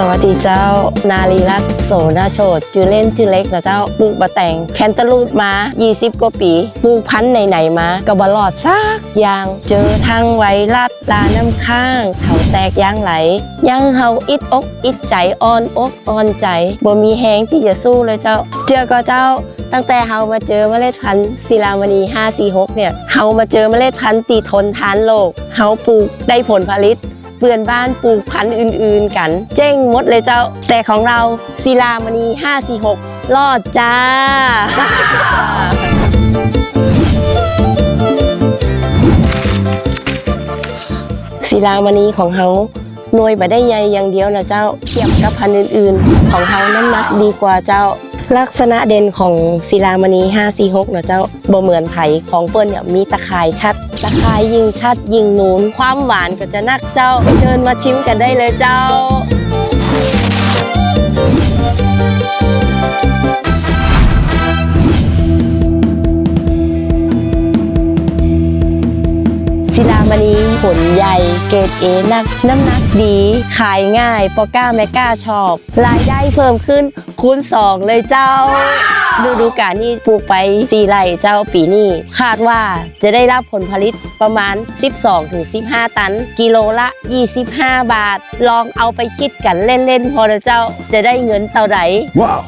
สวัสดีเจ้า นาลีรักโสนาโชดจือเล่นจือเล็กนะเจ้าปลูกบะแตงแคนตาลูดมา 20 กว่าปีปลูกพันธุ์ไหนๆมากับบลอดซากยาง เจอทางไวรัสลาน้ำข้างเถาแตกยางไหล ยังเฮาอิดอกอิดใจอ่อนอกอ่อนใจบ่มีแหงที่จะสู้เลยเจ้า เจอก็เจ้าตั้งแต่เฮามาเจอเมล็ดพันธุ์ศิลามณี 546 เนี่ยเฮามาเจอเมล็ดพันธุ์ตีทนทานโลกเฮาปลูกได้ผลผลิต เพื่อนบ้านปลูกพันธุ์อื่นๆกัน เจ้งหมดเลยเจ้า แต่ของเราศิลามณี 546 รอดจ้า ศิลามณีของเฮาหน่วยบ่ได้ใหญ่อย่างเดียวนะเจ้าเทียบกับพันธุ์อื่นๆ ของเฮาน้ำหนักดีกว่าเจ้า ลักษณะเด่นของศิลามณี546นะเจ้าบ่เหมือนไผ่ของเปิ้นเนี่ยมีตะข่ายชัด ตะข่ายยิงชัดยิงนูน ความหวานก็จะนักเจ้า เชิญมาชิมกันได้เลยเจ้าศิลามณีผลใหญ่ เกรดเอนักน้ำหนักดี ขายง่าย ปอก้าแมก้าชอบ รายได้เพิ่มขึ้น คูณสองเลยเจ้าฤดูกาลนี้ปลูกไปจีไร่เจ้าปีนี้ คาดว่าจะได้รับผลผลิตประมาณ 12-15 ตัน กิโลละ 25 บาท ลองเอาไปคิดกันเล่นๆ พอนะเจ้าจะได้เงินเท่าไหร่ Wow.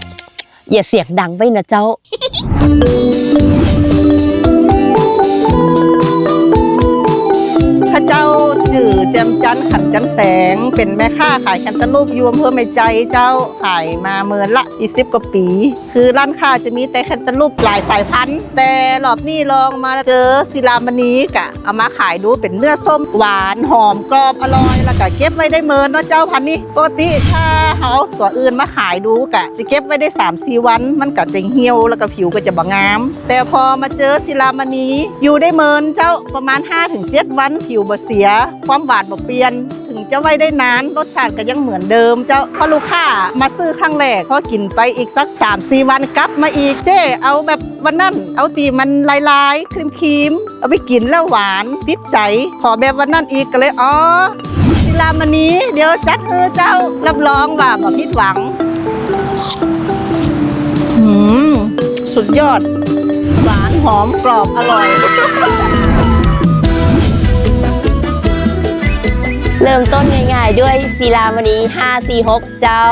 อย่าเสียงดังไปนะเจ้าข้า แจมจันขันจันแสง เป็นแม่ค้าขายแคนตาลูปอยูอำเภอไม่ใจเจ้าขายมาเมินละ20กว่าปี คือร้านค้าจะมีแต่แคนตาลูปหลายสายพันธุ์ แต่รอบนี้ลองมาเจอศิลามณีกะเอามาขายดูเป็นเนื้อส้มหวานหอมกรอบอร่อยแล้วก็เก็บไว้ได้เมินเนาะเจ้าพันนี้ปกติถ้าเขาเอาตัวอื่นมาขายดูกะจะเก็บไว้ได้3 4วัน มันก็จะเหี่ยวแล้วก็ผิวก็จะบางาม แต่พอมาเจอศิลามณีอยู่ได้เมินเจ้าประมาณ 5-7 วันผิวบ่เสียความหวานบ่เปลี่ยน ถึงจะไว้ได้นานรสชาติก็ยังเหมือนเดิม เจ้าพอลูกค้ามาซื้อครั้งแรกพอกินไปอีกสัก3-4วันกลับมาอีกเจ้เอาแบบวันนั้นเอาตีมันลายๆครีมครีมๆเอาไปกินแล้วหวานติดใจ ขอแบบวันนั้นอีกก็เลยอ๋อศิลามณีเดี๋ยวจัดเออเจ้ารับรองว่าบ่ผิดหวังสุดยอด หวานหอมกรอบอร่อย เริ่มต้นง่ายๆ ด้วยศิลามณี546 เจ้า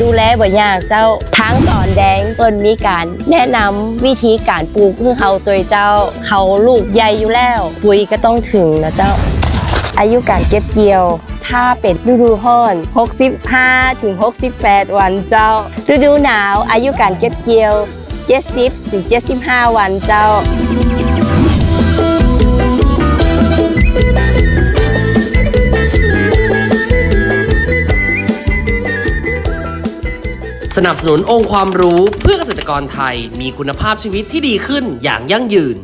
ดูแลบ่ยากเจ้าทั้งสอนแดงเปิ้นมีการแนะนำวิธีการปลูกเพื่อเขาตัวเจ้า เขาลูกใหญ่อยู่แล้วปุ๋ยก็ต้องถึงนะเจ้า อายุการเก็บเกี่ยวถ้าเป็นฤดูร้อน 65ถึง68 วันเจ้า ฤดูหนาวอายุการเก็บเกี่ยว 70ถึง75 วันเจ้า สนับสนุนองค์ความรู้เพื่อเกษตรกรไทยมีคุณภาพชีวิตที่ดีขึ้นอย่างยั่งยืน